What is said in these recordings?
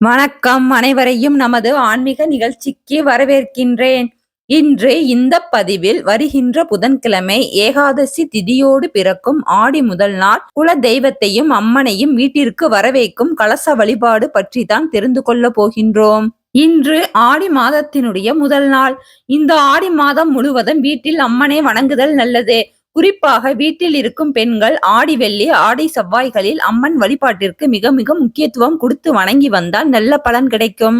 வணக்கம் அனைவரையும் நமது ஆன்மீக நிகழ்ச்சிக்கு வரவேற்கின்றேன். இன்று இந்த பதிவில் வருகின்ற புதன்கிழமை ஏகாதசி திதியோடு பிறக்கும் ஆடி முதல் நாள் குல தெய்வத்தையும் அம்மனையும் வீட்டிற்கு வரவேற்கும் கலச வழிபாடு பற்றி தான் தெரிந்து கொள்ள போகின்றோம். இன்று ஆடி மாதத்தினுடைய முதல் நாள். இந்த ஆடி மாதம் முழுவதும் வீட்டில் அம்மனை வணங்குதல் நல்லது. குறிப்பாக வீட்டில் இருக்கும் பெண்கள் ஆடி வெள்ளி ஆடி செவ்வாய்களில் அம்மன் வழிபாட்டிற்கு மிக மிக முக்கியத்துவம் கொடுத்து வணங்கி வந்தால் நல்ல பலன் கிடைக்கும்.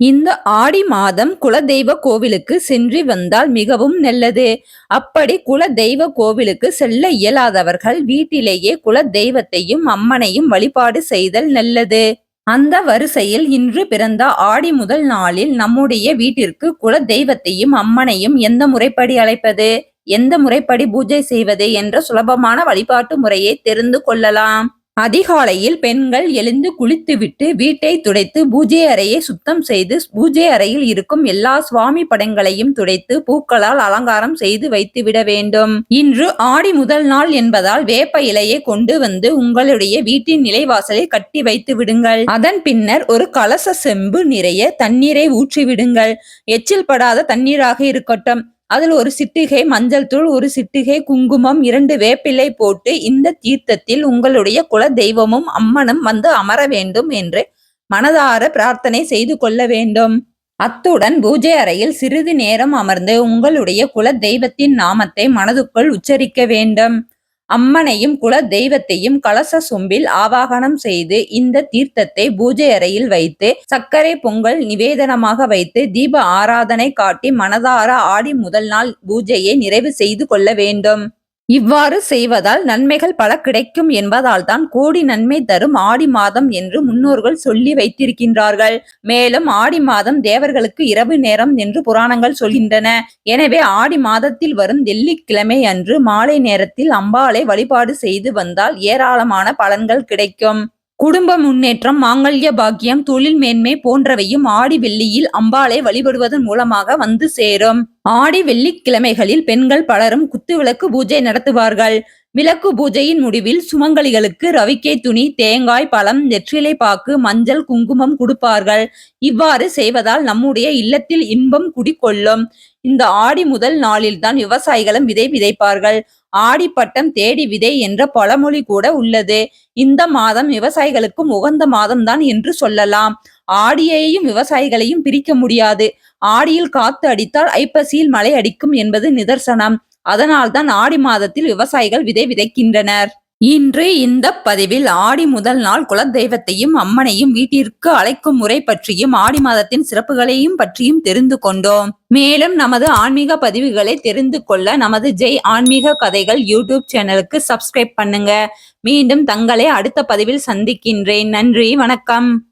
இந்த ஆடி மாதம் குலதெய்வ கோவிலுக்கு சென்று வந்தால் மிகவும் நல்லது. அப்படி குலதெய்வ கோவிலுக்கு செல்ல இயலாதவர்கள் வீட்டிலேயே குலதெய்வத்தையும் அம்மனையும் வழிபாடு செய்தல் நல்லது. அந்த வரிசையில் இன்று பிறந்த ஆடி முதல் நாளில் நம்முடைய வீட்டிற்கு குல தெய்வத்தையும் அம்மனையும் எந்த முறைப்படி அழைப்பது? எந்த முறைப்படி பூஜை செய்வது என்ற சுலபமான வழிபாட்டு முறையை தெரிந்து கொள்ளலாம். அதிகாலையில் பெண்கள் எழுந்து குளித்துவிட்டு வீட்டை துடைத்து பூஜை அறையை சுத்தம் செய்து பூஜை அறையில் இருக்கும் எல்லா சுவாமி படங்களையும் துடைத்து பூக்களால் அலங்காரம் செய்து வைத்துவிட வேண்டும். இன்று ஆடி முதல் நாள் என்பதால் வேப்ப இலையை கொண்டு வந்து உங்களுடைய வீட்டின் நிலைவாசலை கட்டி வைத்து விடுங்கள். அதன் பின்னர் ஒரு கலச செம்பு நிறைய தண்ணீரை ஊற்றி விடுங்கள் எச்சில் படாத தண்ணீராக இருக்கட்டும். அதில் ஒரு சிட்டிகை மஞ்சள் தூள் ஒரு சிட்டிகை குங்குமம் இரண்டு வேப்பிலை போட்டு இந்த தீர்த்தத்தில் உங்களுடைய குல தெய்வமும் அம்மனும் வந்து அமர வேண்டும் என்று மனதார பிரார்த்தனை செய்து கொள்ள வேண்டும். அத்துடன் பூஜை அறையில் சிறிது நேரம் அமர்ந்து உங்களுடைய குல தெய்வத்தின் நாமத்தை மனதுக்குள் உச்சரிக்க வேண்டும். அம்மனையும் குல தெய்வத்தையும் கலச சொம்பில் ஆவாகனம் செய்து இந்த தீர்த்தத்தை பூஜை அறையில் வைத்து சர்க்கரை பொங்கல் நிவேதனமாக வைத்து தீப ஆராதனை காட்டி மனதார ஆடி முதல் நாள் பூஜையை நிறைவு செய்து கொள்ள வேண்டும். இவ்வாறு செய்வதால் நன்மைகள் பல கிடைக்கும் என்பதால் தான் கோடி நன்மை தரும் ஆடி மாதம் என்று முன்னோர்கள் சொல்லி வைத்திருக்கின்றார்கள். மேலும் ஆடி மாதம் தேவர்களுக்கு இரவு நேரம் என்று புராணங்கள் சொல்கின்றன. எனவே ஆடி மாதத்தில் வரும் வெள்ளிக்கிழமை அன்று மாலை நேரத்தில் அம்பாளை வழிபாடு செய்து வந்தால் ஏராளமான பலன்கள் கிடைக்கும். குடும்ப முன்னேற்றம் மாங்கல்ய பாக்கியம் தொழில் மேன்மை போன்றவையும் ஆடி வெள்ளியில் அம்பாளை வழிபடுவதன் மூலமாக வந்து சேரும். ஆடி வெள்ளிக்கிழமைகளில் பெண்கள் பலரும் குத்துவிளக்கு பூஜை நடத்துவார்கள். விளக்கு பூஜையின் முடிவில் சுமங்கலிகளுக்கு ரவிக்கை துணி தேங்காய் பழம் நெற்றிலை பாக்கு மஞ்சள் குங்குமம் கொடுப்பார்கள். இவ்வாறு செய்வதால் நம்முடைய இல்லத்தில் இன்பம் குடிக்கொள்ளும் இந்த ஆடி முதல் நாளில்தான் விவசாயிகளும் விதை விதைப்பார்கள். ஆடி பட்டம் தேடி விதை என்ற பழமொழி கூட உள்ளது. இந்த மாதம் விவசாயிகளுக்கும் உகந்த மாதம்தான் என்று சொல்லலாம். ஆடியையும் விவசாயிகளையும் பிரிக்க முடியாது. ஆடியில் காத்து அடித்தால் ஐப்பசியில் மழை அடிக்கும் என்பது நிதர்சனம். அதனால்தான் ஆடி மாதத்தில் விவசாயிகள் விதை விதைக்கின்றனர். இன்று இந்த பதிவில் ஆடி முதல் நாள் குலதெய்வத்தையும் அம்மனையும் வீட்டிற்கு அழைக்கும் முறை பற்றியும் ஆடி மாதத்தின் சிறப்புகளையும் பற்றியும் தெரிந்து கொண்டோம். மேலும் நமது ஆன்மீக பதிவுகளை தெரிந்து கொள்ள நமது ஜெய் ஆன்மீக கதைகள் யூடியூப் சேனலுக்கு சப்ஸ்கிரைப் பண்ணுங்க. மீண்டும் தங்களை அடுத்த பதிவில் சந்திக்கின்றேன். நன்றி வணக்கம்.